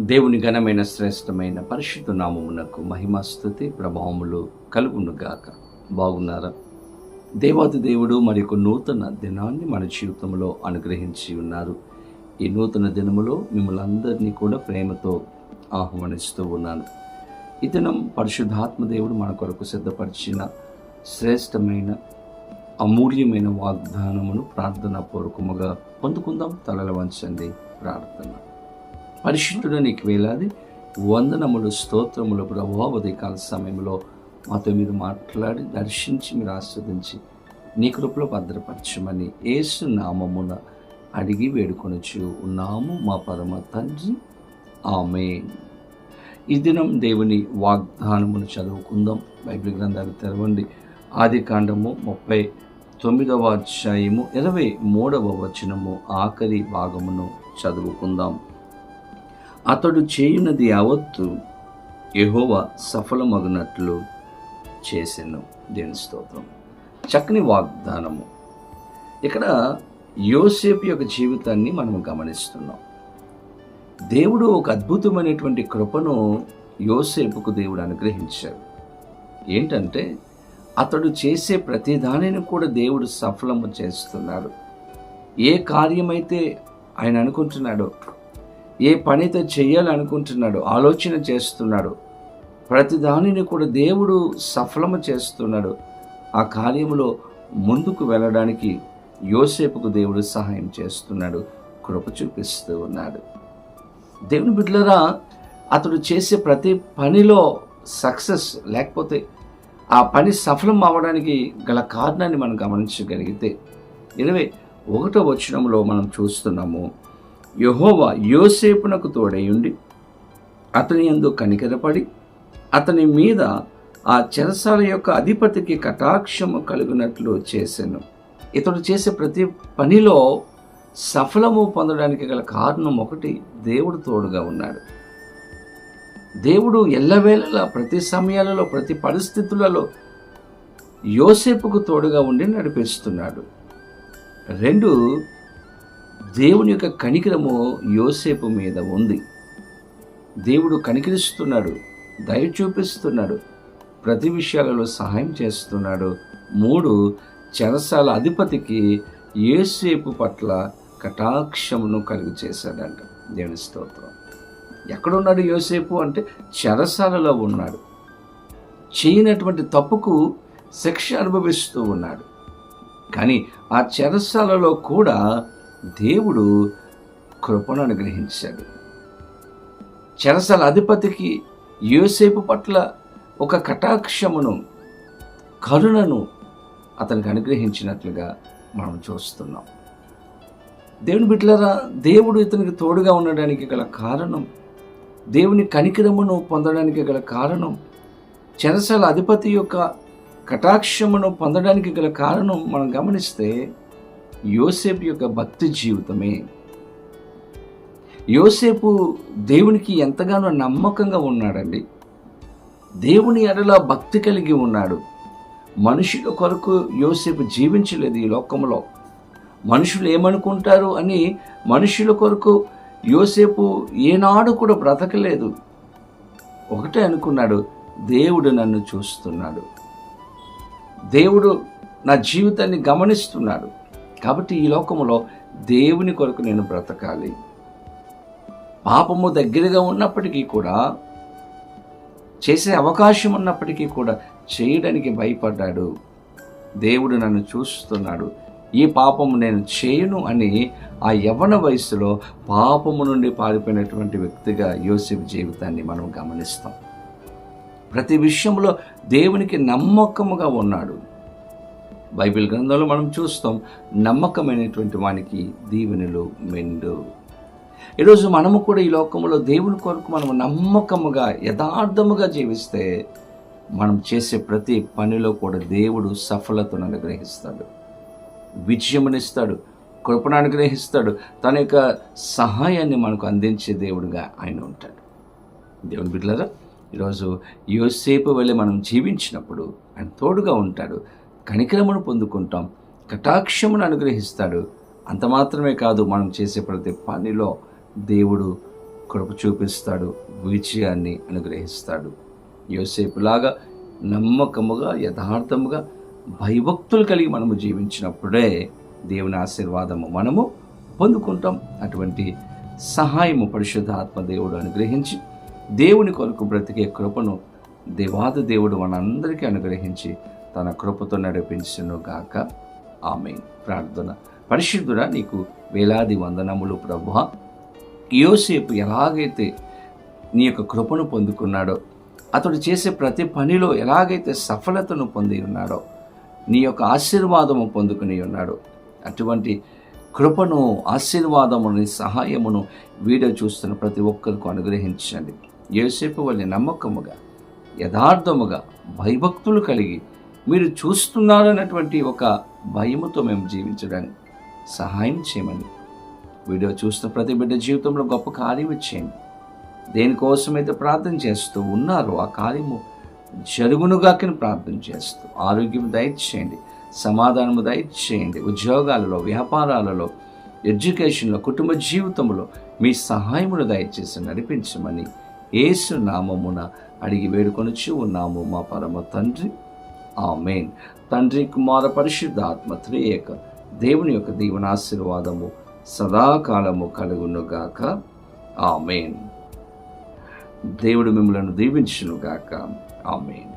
దేవుని ఘనమైన శ్రేష్టమైన పరిశుద్ధ నామమునకు మహిమాస్తుతి ప్రభావములు కలుగునుగాక. బాగున్నారా? దేవాది దేవుడు మరి నూతన దినాన్ని మన జీవితంలో అనుగ్రహించి ఉన్నారు. ఈ నూతన దినములో మిమ్మల్ని అందరినీ కూడా ప్రేమతో ఆహ్వానిస్తూ ఉన్నాను. ఈ దినం పరిశుద్ధాత్మ దేవుడు మన కొరకు సిద్ధపరిచిన శ్రేష్టమైన అమూల్యమైన వాగ్దానమును ప్రార్థన పూర్వకముగా పొందుకుందాం. తలల వంచండి. ప్రార్థన. పరిశుద్ధుడు నీకు వేలాది. వందనములు స్తోత్రములు ప్రభావ ఉదయకాల సమయంలో మాతో మీరు మాట్లాడి దర్శించి మీరు ఆస్వాదించి నీ కృపలో భద్రపరచమని ఏసు నామమున అడిగి వేడుకొనొచ్చు ఉన్నాము. మా పరమ తండ్రి. ఆమె ఈ దినం దేవుని వాగ్దానమును చదువుకుందాం. బైబిల్ గ్రంథాలు తెరవండి. ఆది కాండము ముప్పై తొమ్మిదవ అధ్యాయము ఇరవై మూడవ వచనము ఆఖరి భాగమును చదువుకుందాం. అతడు చేయునది యావత్తు యెహోవా సఫలమగునట్లు చేసెను. దేని స్తోత్రం. చక్కని వాగ్దానము. ఇక్కడ యోసేపు యొక్క జీవితాన్ని మనం గమనిస్తున్నాం. దేవుడు ఒక అద్భుతమైనటువంటి కృపను యోసేపుకు దేవుడు అనుగ్రహించాడు. ఏంటంటే అతడు చేసే ప్రతి దానిని కూడా దేవుడు సఫలము చేస్తున్నాడు. ఏ కార్యమైతే ఆయన అనుకుంటున్నాడో ఏ పనితో చేయాలనుకుంటున్నాడు ఆలోచన చేస్తున్నాడు ప్రతి దానిని కూడా దేవుడు సఫలము చేస్తున్నాడు. ఆ కార్యములో ముందుకు వెళ్ళడానికి యోసేపుకు దేవుడు సహాయం చేస్తున్నాడు. కృప చూపిస్తూ ఉన్నాడు. దేవుని బిడ్డలరా అతడు చేసే ప్రతి పనిలో సక్సెస్ లేకపోతే ఆ పని సఫలం అవ్వడానికి గల కారణాన్ని మనం గమనించగలిగితే ఇరవై ఒకటో వచనంలో మనం చూస్తున్నాము. యహోవా యోసేపునకు తోడయుండి అతని యందు కనికరపడి అతని మీద ఆ చెరసాల యొక్క అధిపతికి కటాక్షము కలుగునట్లు చేశాను ఇతడు చేసే ప్రతి పనిలో సఫలము పొందడానికి గల కారణం ఒకటి దేవుడు తోడుగా ఉన్నాడు. దేవుడు ఎల్లవేళలా ప్రతి సమయాలలో ప్రతి పరిస్థితులలో యోసేపుకు తోడుగా ఉండి నడిపిస్తున్నాడు. రెండు దేవుని యొక్క కనికరము యోసేపు మీద ఉంది. దేవుడు కనికరిస్తున్నాడు దయ చూపిస్తున్నాడు ప్రతి విషయాలలో సహాయం చేస్తున్నాడు. మూడు చెరసాల అధిపతికి యోసేపు పట్ల కటాక్షమును కలుగు చేశాడంట. దేవుని స్తోత్రం. ఎక్కడున్నాడు యోసేపు అంటే చెరసాలలో ఉన్నాడు. చేయనటువంటి తప్పుకు శిక్ష అనుభవిస్తూ ఉన్నాడు. కానీ ఆ చెరసాలలో కూడా దేవుడు కృపను అనుగ్రహించాడు. చెరసల అధిపతికి యోసేపు పట్ల ఒక కటాక్షమును కరుణను అతనికి అనుగ్రహించినట్లుగా మనం చూస్తున్నాం. దేవుని బిడ్డలరా దేవుడు ఇతనికి తోడుగా ఉండడానికి గల కారణం దేవుని కనికరమును పొందడానికి గల కారణం చెరసల అధిపతి యొక్క కటాక్షమును పొందడానికి గల కారణం మనం గమనిస్తే యోసేపు యొక్క భక్తి జీవితమే. యోసేపు దేవునికి ఎంతగానో నమ్మకంగా ఉన్నాడండి. దేవుని ఎడల భక్తి కలిగి ఉన్నాడు. మనుషుల కొరకు యోసేపు జీవించలేదు ఈ లోకంలో. మనుషులు ఏమనుకుంటారు అని మనుషుల కొరకు యోసేపు ఏనాడు కూడా బ్రతకలేదు. ఒకటే అనుకున్నాడు దేవుడు నన్ను చూస్తున్నాడు. దేవుడు నా జీవితాన్ని గమనిస్తున్నాడు. కాబట్టి ఈ లోకములో దేవుని కొరకు నేను బ్రతకాలి. పాపము దగ్గరగా ఉన్నప్పటికీ కూడా చేసే అవకాశం ఉన్నప్పటికీ కూడా చేయడానికి భయపడ్డాడు. దేవుడు నన్ను చూస్తున్నాడు. ఈ పాపము నేను చేయను అని ఆ యవన వయసులో పాపము నుండి పారిపోయినటువంటి వ్యక్తిగా యోసేపు జీవితాన్ని మనం గమనిస్తాం. ప్రతి విషయంలో దేవునికి నమ్మకముగా ఉన్నాడు. బైబిల్ గ్రంథంలో మనం చూస్తాం నమ్మకమైనటువంటి వానికి దీవెనలు మెండు. ఈరోజు మనము కూడా ఈ లోకంలో దేవుని కొరకు మనము నమ్మకముగా యథార్థముగా జీవిస్తే మనం చేసే ప్రతి పనిలో కూడా దేవుడు సఫలతను అనుగ్రహిస్తాడు. విజయమునిస్తాడు కృపను అనుగ్రహిస్తాడు. తన యొక్క సహాయాన్ని మనకు అందించే దేవుడుగా ఆయన ఉంటాడు. దేవుని బిడ్డలారా ఈరోజు యోసేపు వెళ్ళి మనం జీవించినప్పుడు ఆయన తోడుగా ఉంటాడు. కనికరమును పొందుకుంటాం. కటాక్షమును అనుగ్రహిస్తాడు. అంత మాత్రమే కాదు మనం చేసే ప్రతి పనిలో దేవుడు కృప చూపిస్తాడు విజయాన్ని అనుగ్రహిస్తాడు. యోసేపులాగా నమ్మకముగా యథార్థముగా భయభక్తులు కలిగి మనము జీవించినప్పుడే దేవుని ఆశీర్వాదము మనము పొందుకుంటాం. అటువంటి సహాయము పరిశుద్ధాత్మ దేవుడు అనుగ్రహించి దేవుని కొరకు బ్రతికే కృపను దేవాది దేవుడు మనందరికీ అనుగ్రహించి తన కృపతో నడిపించును గాక. ఆమె ప్రార్థన. పరిశుద్ధుడా నీకు వేలాది వందనములు ప్రభు యోసేపు ఎలాగైతే నీ యొక్క కృపను పొందుకున్నాడో అతడు చేసే ప్రతి పనిలో ఎలాగైతే సఫలతను పొంది ఉన్నాడో నీ యొక్క ఆశీర్వాదము పొందుకుని ఉన్నాడు. అటువంటి కృపను ఆశీర్వాదముని సహాయమును వీడియో చూస్తున్న ప్రతి ఒక్కరికి అనుగ్రహించండి. ఏసేపు వల్ల నమ్మకముగా యథార్థముగా భయభక్తులు కలిగి మీరు చూస్తున్నారన్నటువంటి ఒక భయముతో మేము జీవించడానికి సహాయం చేయమని. వీడియో చూస్తున్న ప్రతి బిడ్డ జీవితంలో గొప్ప కార్యం ఇచ్చేయండి దేనికోసమైతే ప్రార్థన చేస్తూ ఉన్నారో ఆ కార్యము జరుగునుగాకని ప్రార్థన చేస్తూ ఆరోగ్యం దయచేయండి సమాధానము దయచేయండి ఉద్యోగాలలో వ్యాపారాలలో ఎడ్యుకేషన్లో కుటుంబ జీవితంలో మీ సహాయమును దయచేసి నడిపించమని ఏసు నామమున అడిగి వేడుకొనిచ్చి ఉన్నాము మా పరమ తండ్రి. ఆమెన్. తండ్రి కుమార పరిశుద్ధాత్మ త్రియేక. దేవుని యొక్క దీవనాశీర్వాదము సదాకాలము కలుగునుగాక ఆమెన్. దేవుడు మిమ్మలను దీవించునుగాక ఆమెన్.